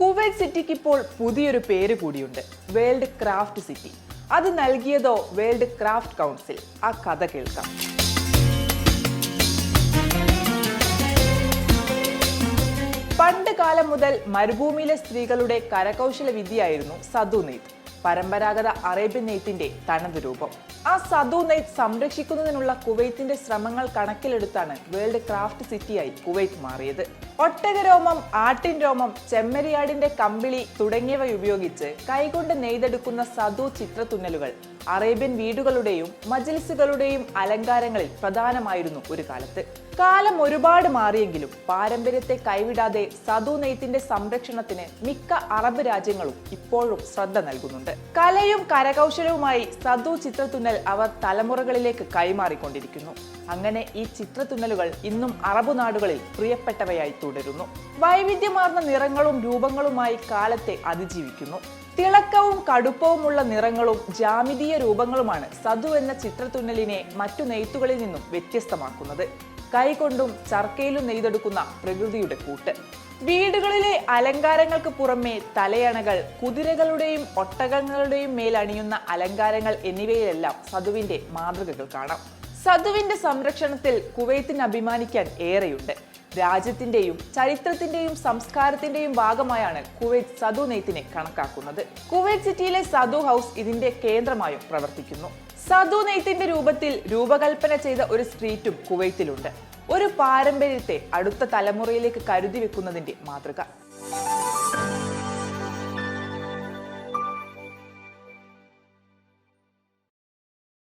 Kuwait സിറ്റിക്ക് ഇപ്പോൾ പുതിയൊരു പേര് കൂടിയുണ്ട്. World craft city. അത് നൽകിയതോ വേൾഡ് ക്രാഫ്റ്റ് കൗൺസിൽ? ആ കഥ കേൾക്കാം. പണ്ട് കാലം മുതൽ മരുഭൂമിയിലെ സ്ത്രീകളുടെ കരകൗശല വിദ്യയായിരുന്നു സദു നെയ്ത്ത്. പരമ്പരാഗത അറേബ്യൻ നെയ്ത്തിന്റെ തനത് രൂപം. ആ സദു നെയ്ത്ത് സംരക്ഷിക്കുന്നതിനുള്ള കുവൈത്തിന്റെ ശ്രമങ്ങൾ കണക്കിലെടുത്താണ് വേൾഡ് ക്രാഫ്റ്റ് സിറ്റിയായി കുവൈറ്റ് മാറിയത്. ഒട്ടക രോമം ആട്ടിൻ രോമം ചെമ്മരിയാടിന്റെ കമ്പിളി തുടങ്ങിയവ ഉപയോഗിച്ച് കൈകൊണ്ട് നെയ്തെടുക്കുന്ന സദു ചിത്രത്തുന്നലുകൾ അറേബ്യൻ വീടുകളുടെയും മജിൽസുകളുടെയും അലങ്കാരങ്ങളിൽ പ്രധാനമായിരുന്നു ഒരു കാലത്ത്. കാലം ഒരുപാട് മാറിയെങ്കിലും പാരമ്പര്യത്തെ കൈവിടാതെ സദു നെയ്ത്തിന്റെ സംരക്ഷണത്തിന് മിക്ക അറബ് രാജ്യങ്ങളും ഇപ്പോഴും ശ്രദ്ധ നൽകുന്നുണ്ട്. കലയും കരകൗശലവുമായി സദു ചിത്രത്തുന്നൽ അവർ തലമുറകളിലേക്ക് കൈമാറിക്കൊണ്ടിരിക്കുന്നു. അങ്ങനെ ഈ ചിത്രത്തുന്നലുകൾ ഇന്നും അറബ് നാടുകളിൽ പ്രിയപ്പെട്ടവയായി തുടരുന്നു. വൈവിധ്യമാർന്ന നിറങ്ങളും രൂപങ്ങളുമായി കാലത്തെ അതിജീവിക്കുന്നു. തിളക്കവും കടുപ്പവുമുള്ള നിറങ്ങളും ജാമിതീയ രൂപങ്ങളുമാണ് സദു എന്ന ചിത്രത്തുന്നലിനെ മറ്റു നെയ്ത്തുകളിൽ നിന്നും വ്യത്യസ്തമാക്കുന്നത്. കൈകൊണ്ടും ചർക്കയിലും നെയ്തെടുക്കുന്ന പ്രകൃതിയുടെ കൂട്ട്. വീടുകളിലെ അലങ്കാരങ്ങൾക്ക് പുറമെ തലയണകൾ കുതിരകളുടെയും ഒട്ടകങ്ങളുടെയും മേൽ അണിയുന്ന അലങ്കാരങ്ങൾ എന്നിവയിലെല്ലാം സധുവിന്റെ മാതൃകകൾ കാണാം. സധുവിന്റെ സംരക്ഷണത്തിൽ കുവൈത്തിന് അഭിമാനിക്കാൻ ഏറെയുണ്ട്. രാജ്യത്തിന്റെയും ചരിത്രത്തിന്റെയും സംസ്കാരത്തിന്റെയും ഭാഗമായാണ് കുവൈറ്റ് സധു നെയ്ത്തിനെ കണക്കാക്കുന്നത്. കുവൈറ്റ് സിറ്റിയിലെ സധു ഹൗസ് ഇതിന്റെ കേന്ദ്രമായും പ്രവർത്തിക്കുന്നു. സദു നെയ്ത്തിന്റെ രൂപത്തിൽ രൂപകൽപ്പന ചെയ്ത ഒരു സ്ട്രീറ്റും കുവൈത്തിലുണ്ട്. ഒരു പാരമ്പര്യത്തെ അടുത്ത തലമുറയിലേക്ക് കരുതി വെക്കുന്നതിന്റെ മാതൃക.